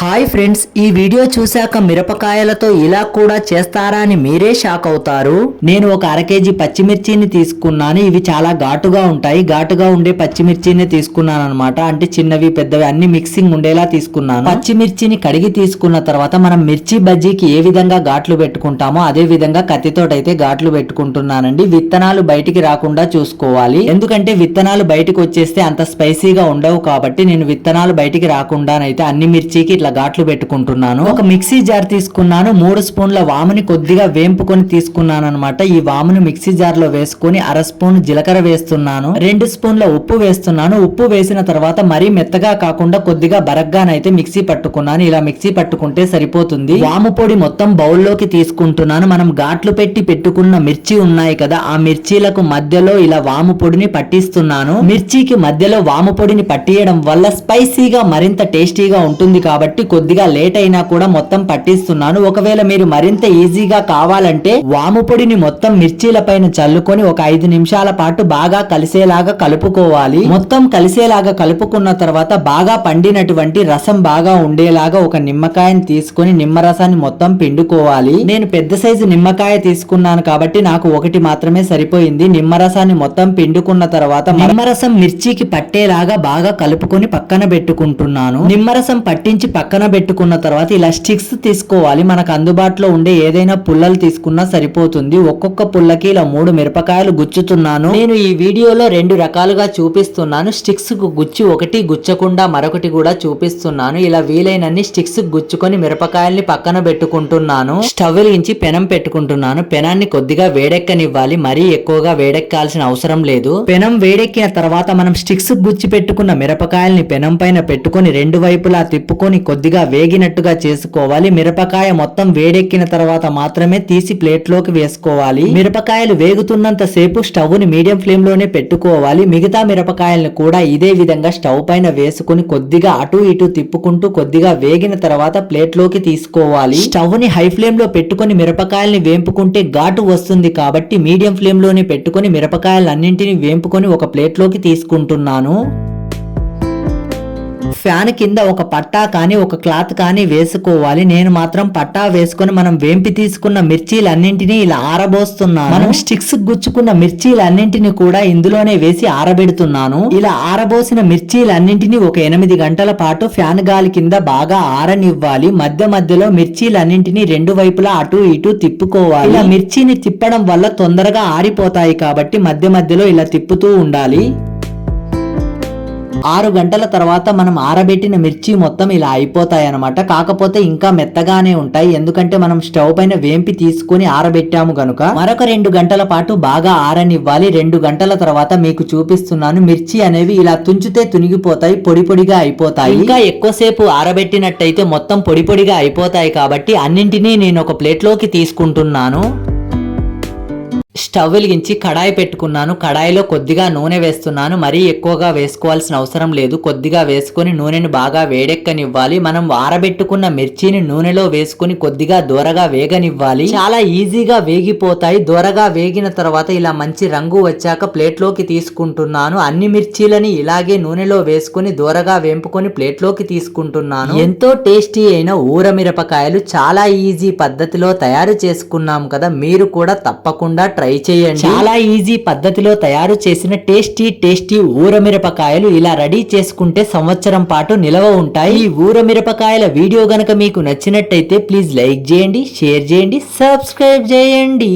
Hi friends ఈ video చూశాక మిరపకాయలతో ఇలా కూడా చేస్తారా అని మీరే షాక్ అవుతారు. నేను ఒక అర కేజీ పచ్చిమిర్చిని తీసుకున్నాను. ఇవి చాలా ఘాటుగా ఉంటాయి. ఘాటుగా ఉండే పచ్చిమిర్చిని తీసుకున్నాను అనమాట అంటే చిన్నవి పెద్దవి అన్ని మిక్సింగ్ ఉండేలా తీసుకున్నాను. పచ్చిమిర్చిని కడిగి తీసుకున్న తర్వాత మనం మిర్చి బజ్జీకి ఏ విధంగా ఘాట్లు పెట్టుకుంటామో అదే విధంగా కత్తితోటైతే ఘాట్లు పెట్టుకుంటున్నానండి. విత్తనాలు బయటికి రాకుండా చూసుకోవాలి. ఎందుకంటే విత్తనాలు బయటికి వచ్చేస్తే అంత స్పైసీగా ఉండవు కాబట్టి నేను విత్తనాలు బయటికి రాకుండానైతే అన్ని మిర్చికి ఇట్లా ఘాట్లు పెట్టుకుంటున్నాను. ఒక మిక్సీ జార్ తీసుకున్నాను. మూడు స్పూన్ల వాముని కొద్దిగా వేంపుకొని తీసుకున్నాను అనమాట ఈ వామును మిక్సీ జార్లో వేసుకొని అర స్పూన్ జీలకర్ర వేస్తున్నాను. రెండు స్పూన్ల ఉప్పు వేస్తున్నాను. ఉప్పు వేసిన తర్వాత మరీ మెత్తగా కాకుండా కొద్దిగా బరగ్గానైతే మిక్సీ పట్టుకున్నాను. ఇలా మిక్సీ పట్టుకుంటే సరిపోతుంది. వాము పొడి మొత్తం బౌల్లోకి తీసుకుంటున్నాను. మనం ఘాట్లు పెట్టి పెట్టుకున్న మిర్చి ఉన్నాయి కదా ఆ మిర్చీలకు మధ్యలో ఇలా వాము పొడిని పట్టిస్తున్నాను. మిర్చికి మధ్యలో వాము పొడిని పట్టియడం వల్ల స్పైసీగా మరింత టేస్టీగా ఉంటుంది కాబట్టి కొద్దిగా లేట్ అయినా కూడా మొత్తం పట్టిస్తున్నాను. ఒకవేళ మీరు మరింత ఈజీగా కావాలంటే వాము పొడిని మొత్తం మిర్చీల పైన చల్లుకొని ఒక ఐదు నిమిషాల పాటు బాగా కలిసేలాగా కలుపుకోవాలి. మొత్తం కలిసేలాగా కలుపుకున్న తర్వాత బాగా పండినటువంటి రసం బాగా ఉండేలాగా ఒక నిమ్మకాయని తీసుకొని నిమ్మరసాన్ని మొత్తం పిండుకోవాలి. నేను పెద్ద సైజు నిమ్మకాయ తీసుకున్నాను కాబట్టి నాకు ఒకటి మాత్రమే సరిపోయింది. నిమ్మరసాన్ని మొత్తం పిండుకున్న తర్వాత నిమ్మరసం మిర్చికి పట్టేలాగా బాగా కలుపుకొని పక్కన పెట్టుకుంటున్నాను. నిమ్మరసం పట్టించి పక్కన పక్కన పెట్టుకున్న తర్వాత ఇలా స్టిక్స్ తీసుకోవాలి. మనకు అందుబాటులో ఉండే ఏదైనా పుల్లలు తీసుకున్నా సరిపోతుంది. ఒక్కొక్క పుల్లకి ఇలా మూడు మిరపకాయలు గుచ్చుతున్నాను. నేను ఈ వీడియోలో రెండు రకాలుగా చూపిస్తున్నాను. స్టిక్స్కు గుచ్చి ఒకటి గుచ్చకుండా మరొకటి కూడా చూపిస్తున్నాను. ఇలా వీలైనన్ని స్టిక్స్ గుచ్చుకొని మిరపకాయల్ని పక్కన పెట్టుకుంటున్నాను. స్టవ్ వెలిగించి పెనం పెట్టుకుంటున్నాను. పెనాన్ని కొద్దిగా వేడెక్కనివ్వాలి. మరీ ఎక్కువగా వేడెక్కాల్సిన అవసరం లేదు. పెనం వేడెక్కిన తర్వాత మనం స్టిక్స్ గుచ్చి పెట్టుకున్న మిరపకాయల్ని పెనం పైన పెట్టుకొని రెండు వైపులా తిప్పుకొని కొద్దిగా వేగినట్టుగా చేసుకోవాలి. మిరపకాయ మొత్తం వేడెక్కిన తర్వాత మాత్రమే తీసి ప్లేట్లోకి వేసుకోవాలి. మిరపకాయలు వేగుతున్నంత సేపు స్టవ్ని మీడియం ఫ్లేమ్లోనే పెట్టుకోవాలి. మిగతా మిరపకాయలను కూడా ఇదే విధంగా స్టవ్ పైన వేసుకుని కొద్దిగా అటు ఇటు తిప్పుకుంటూ కొద్దిగా వేగిన తర్వాత ప్లేట్లోకి తీసుకోవాలి. స్టవ్ని హై ఫ్లేమ్లో పెట్టుకొని మిరపకాయల్ని వేంపుకుంటే ఘాటు వస్తుంది కాబట్టి మీడియం ఫ్లేమ్లోనే పెట్టుకుని మిరపకాయలన్నింటినీ వేంపుకొని ఒక ప్లేట్లోకి తీసుకుంటున్నాను. ఫ్యాన్ కింద ఒక పట్టా కానీ ఒక క్లాత్ కానీ వేసుకోవాలి. నేను మాత్రం పట్టా వేసుకొని మనం వేంపి తీసుకున్న మిర్చీలన్నింటినీ ఇలా ఆరబోస్తున్నాను. మనం స్టిక్స్ గుచ్చుకున్న మిర్చీలన్నింటినీ కూడా ఇందులోనే వేసి ఆరబెడుతున్నాను. ఇలా ఆరబోసిన మిర్చీలన్నింటినీ ఒక ఎనిమిది గంటల పాటు ఫ్యాన్ గాలి కింద బాగా ఆరనివ్వాలి. మధ్య మధ్యలో మిర్చీలన్నింటినీ రెండు వైపులా అటు ఇటు తిప్పుకోవాలి. ఇలా మిర్చిని తిప్పడం వల్ల తొందరగా ఆరిపోతాయి కాబట్టి మధ్య మధ్యలో ఇలా తిప్పుతూ ఉండాలి. ఆరు గంటల తర్వాత మనం ఆరబెట్టిన మిర్చి మొత్తం ఇలా అయిపోతాయి అనమాట కాకపోతే ఇంకా మెత్తగానే ఉంటాయి. ఎందుకంటే మనం స్టవ్ పైన వేంపి తీసుకుని ఆరబెట్టాము గనుక మరొక రెండు గంటల పాటు బాగా ఆరనివ్వాలి. రెండు గంటల తర్వాత మీకు చూపిస్తున్నాను. మిర్చి అనేవి ఇలా తుంచితే తునిగిపోతాయి పొడి పొడిగా అయిపోతాయి. ఇంకా ఎక్కువసేపు ఆరబెట్టినట్టయితే మొత్తం పొడి పొడిగా అయిపోతాయి కాబట్టి అన్నింటినీ నేను ఒక ప్లేట్లోకి తీసుకుంటున్నాను. స్టవ్ వెలిగించి కడాయి పెట్టుకున్నాను. కడాయిలో కొద్దిగా నూనె వేస్తున్నాను. మరీ ఎక్కువగా వేసుకోవాల్సిన అవసరం లేదు. కొద్దిగా వేసుకొని నూనెను బాగా వేడెక్కనివ్వాలి. మనం ఆరబెట్టుకున్న మిర్చిని నూనెలో వేసుకుని కొద్దిగా దూరగా వేగనివ్వాలి. చాలా ఈజీగా వేగిపోతాయి. దూరగా వేగిన తర్వాత ఇలా మంచి రంగు వచ్చాక ప్లేట్లోకి తీసుకుంటున్నాను. అన్ని మిర్చీలని ఇలాగే నూనెలో వేసుకుని దూరగా వేంపుకొని ప్లేట్లోకి తీసుకుంటున్నాను. ఎంతో టేస్టీ అయిన ఊర మిరపకాయలు చాలా ఈజీ పద్ధతిలో తయారు చేసుకున్నాం కదా. మీరు కూడా తప్పకుండా ట్రై చేయండి. చాలా ఈజీ పద్ధతిలో తయారు చేసిన టేస్టీ టేస్టీ ఊరమిరపకాయలు ఇలా రెడీ చేసుకుంటే సంవత్సరం పాటు నిలవ ఉంటాయి. ఈ ఊరమిరపకాయల వీడియో గనక మీకు నచ్చినట్టయితే ప్లీజ్ లైక్ చేయండి షేర్ చేయండి సబ్స్క్రైబ్ చేయండి.